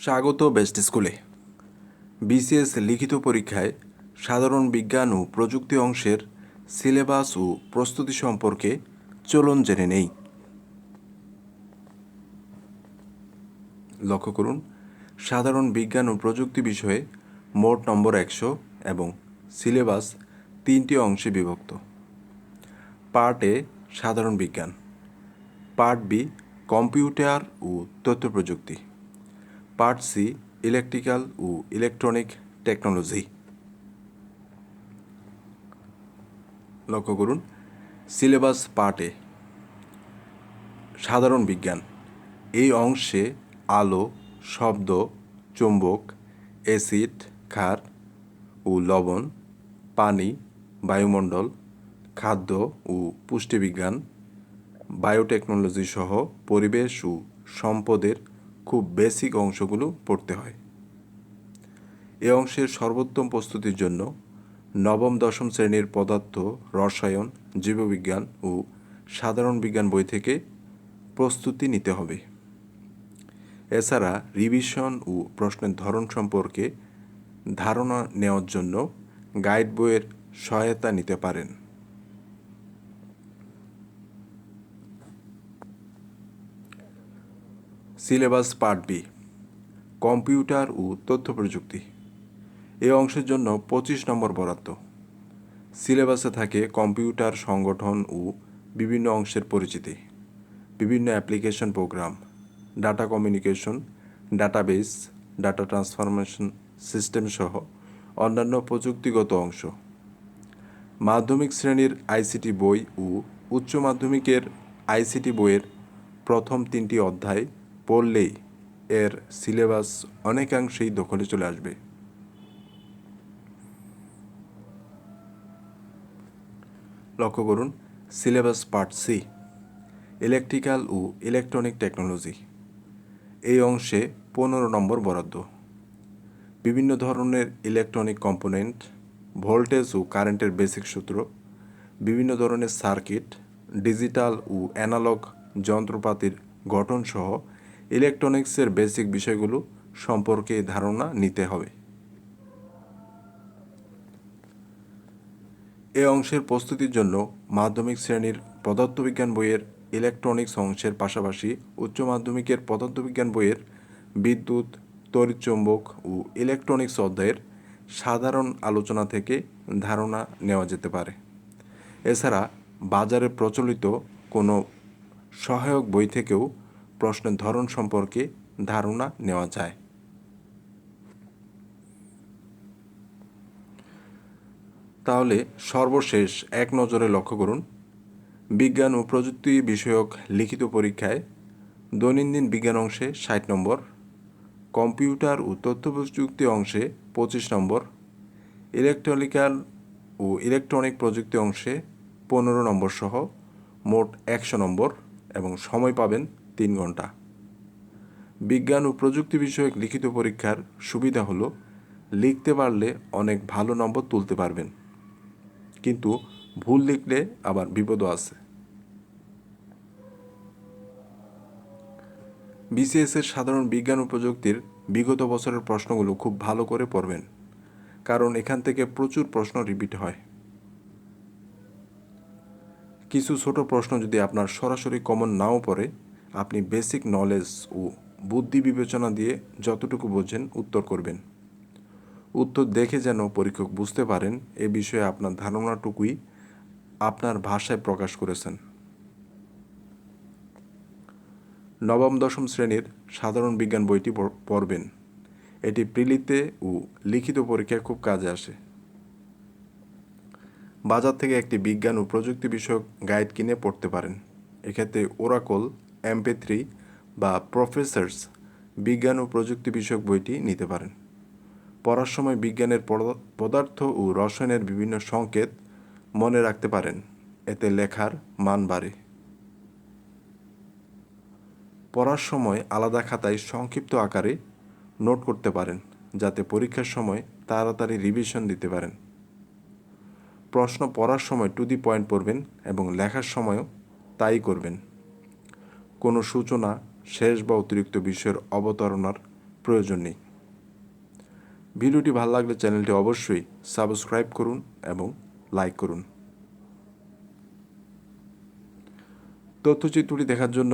স্বাগত বেস্ট স্কুলে। বিসিএস লিখিত পরীক্ষায় সাধারণ বিজ্ঞান ও প্রযুক্তি অংশের সিলেবাস ও প্রস্তুতি সম্পর্কে চলন জেনে নেই। লক্ষ্য করুন, সাধারণ বিজ্ঞান ও প্রযুক্তি বিষয়ে মোট নম্বর একশো এবং সিলেবাস তিনটি অংশে বিভক্ত। পার্ট এ, সাধারণ বিজ্ঞান। পার্ট বি, কম্পিউটার ও তথ্য প্রযুক্তি। পার্ট সি, ইলেকট্রিক্যাল ও ইলেকট্রনিক টেকনোলজি। লক্ষ্য করুন, সিলেবাস পার্ট সাধারণ বিজ্ঞান। এই অংশে আলো, শব্দ, চুম্বক, অ্যাসিড, ক্ষার ও লবণ, পানি, বায়ুমণ্ডল, খাদ্য ও পুষ্টিবিজ্ঞান, বায়োটেকনোলজি সহ পরিবেশ ও সম্পদের খুব বেসিক অংশগুলো পড়তে হয়। এ অংশের সর্বোত্তম প্রস্তুতির জন্য নবম, দশম শ্রেণির পদার্থ, রসায়ন, জীববিজ্ঞান ও সাধারণ বিজ্ঞান বই থেকে প্রস্তুতি নিতে হবে। এছাড়া রিভিশন ও প্রশ্নের ধরন সম্পর্কে ধারণা নেওয়ার জন্য গাইড বইয়ের সহায়তা নিতে পারেন। সিলেবাস পার্ট বি, কম্পিউটার ও তথ্য প্রযুক্তি। এই অংশের জন্য পঁচিশ নম্বর বরাদ্দ। সিলেবাসে থাকে কম্পিউটার সংগঠন ও বিভিন্ন অংশের পরিচিতি, বিভিন্ন application program, data communication, database, data transformation system সহ অন্যান্য প্রযুক্তিগত অংশ। মাধ্যমিক শ্রেণির আইসিটি বই ও উচ্চ মাধ্যমিকের আইসিটি বইয়ের প্রথম তিনটি অধ্যায় পড়লেই এর সিলেবাস অনেকাংশেই দখলে চলে আসবে। লক্ষ্য করুন, সিলেবাস পার্ট সি, ইলেকট্রিক্যাল ও ইলেকট্রনিক টেকনোলজি। এই অংশে পনেরো নম্বর বরাদ্দ। বিভিন্ন ধরনের ইলেকট্রনিক কম্পোনেন্ট, ভোল্টেজ ও কারেন্টের বেসিক সূত্র, বিভিন্ন ধরনের সার্কিট, ডিজিটাল ও অ্যানালগ যন্ত্রপাতির গঠন সহ ইলেকট্রনিক্সের বেসিক বিষয়গুলো সম্পর্কে ধারণা নিতে হবে। এ অংশের প্রস্তুতির জন্য মাধ্যমিক শ্রেণির পদার্থবিজ্ঞান বইয়ের ইলেকট্রনিক্স অংশের পাশাপাশি উচ্চ মাধ্যমিকের পদার্থবিজ্ঞান বইয়ের বিদ্যুৎ, তড়িৎচুম্বক ও ইলেকট্রনিক্স অধ্যায়ের সাধারণ আলোচনা থেকে ধারণা নেওয়া যেতে পারে। এছাড়া বাজারে প্রচলিত কোনো সহায়ক বই থেকেও প্রশ্নের ধরন সম্পর্কে ধারণা নেওয়া যায়। তাহলে সর্বশেষ এক নজরে লক্ষ্য করুন। বিজ্ঞান ও প্রযুক্তি বিষয়ক লিখিত পরীক্ষায় দৈনন্দিন বিজ্ঞান অংশে ষাট নম্বর, কম্পিউটার ও তথ্য প্রযুক্তি অংশে পঁচিশ নম্বর, ইলেকট্রনিক্যাল ও ইলেকট্রনিক প্রযুক্তি অংশে পনেরো নম্বর সহ মোট একশো নম্বর এবং সময় পাবেন তিন ঘণ্টা। বিজ্ঞান ও প্রযুক্তি বিষয়ক লিখিত পরীক্ষার সুবিধা হলো, লিখতে পারলে অনেক ভালো নম্বর তুলতে পারবেন। কিন্তু ভুল লিখলে আবার বিপদও আছে। বিসিএস এর সাধারণ বিজ্ঞান ও প্রযুক্তির বিগত বছরের প্রশ্নগুলো খুব ভালো করে পড়বেন, কারণ এখান থেকে প্রচুর প্রশ্ন রিপিট হয়। কিছু ছোট প্রশ্ন যদি আপনার সরাসরি কমন নাও পড়ে আপনি বেসিক নলেজ ও বুদ্ধি বিবেচনা দিয়ে যতটুকু বোঝেন উত্তর করবেন। উত্তর দেখে যেন পরীক্ষক বুঝতে পারেন এ বিষয়ে আপনার ধারণাটুকুই আপনার ভাষায় প্রকাশ করেছেন। নবম, দশম শ্রেণির সাধারণ বিজ্ঞান বইটি পড়বেন। এটি প্রিলিতে ও লিখিত পরীক্ষায় খুব কাজে আসে। বাজার থেকে একটি বিজ্ঞান ও প্রযুক্তি বিষয়ক গাইড কিনে পড়তে পারেন। এক্ষেত্রে ওরাকল এমপে থ্রি বা প্রফেসর্স বিজ্ঞান ও প্রযুক্তি বিষয়ক বইটি নিতে পারেন। পড়ার সময় বিজ্ঞানের পদার্থ ও রসায়নের বিভিন্ন সংকেত মনে রাখতে পারেন। এতে লেখার মান বাড়ে। পড়ার সময় আলাদা খাতায় সংক্ষিপ্ত আকারে নোট করতে পারেন, যাতে পরীক্ষার সময় তাড়াতাড়ি রিভিশন দিতে পারেন। প্রশ্ন পড়ার সময় টু দি পয়েন্ট পড়বেন এবং লেখার সময়ও তাই করবেন। কোনো সূচনা, শেষ বা অতিরিক্ত বিষয়ের অবতারণার প্রয়োজন নেই। ভিডিওটি ভালো লাগলে চ্যানেলটি অবশ্যই সাবস্ক্রাইব করুন এবং লাইক করুন। তথ্যচিত্রটি দেখার জন্য